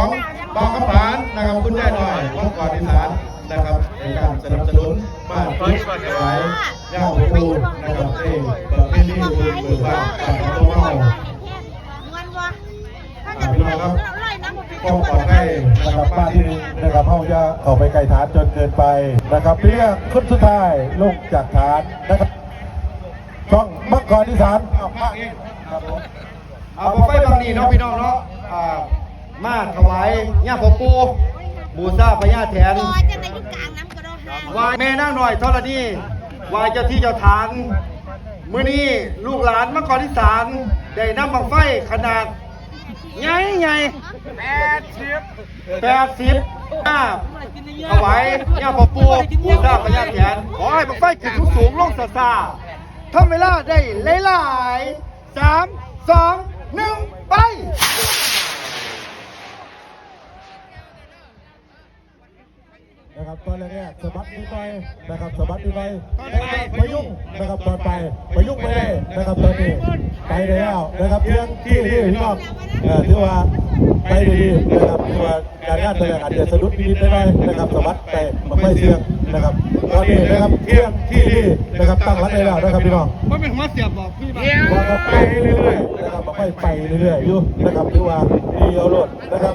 ของบางคำผานนะครับคุณยายหน่อยวัดก่อนอีสานนะครับในการสนับสนุนบ้านพุทธถวายย่าปูนะครับในประเพณีบุญเบิกบานการของตัวเมาเงินวะถ้าจะเป็นเราไล่น้ำมันไปก็ขอให้นะครับบ้านที่นี้นะครับเฮาจะเข้าไปไกลฐานจนเกินไปนะครับเพียงขึ้นสุดท้ายลงจากฐานนะครับช่องมักกรอีสานเอามากเองครับผมเอาไปบางนี้เนาะพี่น้องเนาะอ่า มาถวายย่าพ่อปู่บูชาพญาแถนลอยจะในยุคกลางน้ำกระโดดหางวายแม่นางหน่อยทรณีวายเจ้าที่เจ้าทานมื้อนี้ลูกหลานมังกรอีสานได้นำบังไฟขนาดใหญ่ใหญ่แปดสิบแปดสิบห้าถวายย่าพ่อปู่บูชาพญาแถนขอให้บังไฟขึ้นสูงๆลงซาซาทำเวลาได้หลายๆสามสอง นะครับตอนแรกๆสะบัดนิดหน่อยนะครับสะบัดนิดหน่อยนะครับพยุงนะครับตอนไปพยุงไม่ได้นะครับตอนนี้ไปแล้วนะครับเรื่องที่ที่พี่น้องเอ่อถือว่าไปดีๆนะครับถือว่าการงานตัวอย่างอาจจะสะดุดนิดๆได้นะครับสะบัดไปมันไม่เสียงนะครับตอนนี้นะครับเที่ยงที่ที่นะครับตั้งรักได้แล้วนะครับพี่น้องไม่เป็นหัวเสียบบอกพี่บ้าว่าก็ไปเรื่อยๆนะครับไปไปเรื่อยๆอยู่นะครับถือว่าดีเอาโลดนะครับ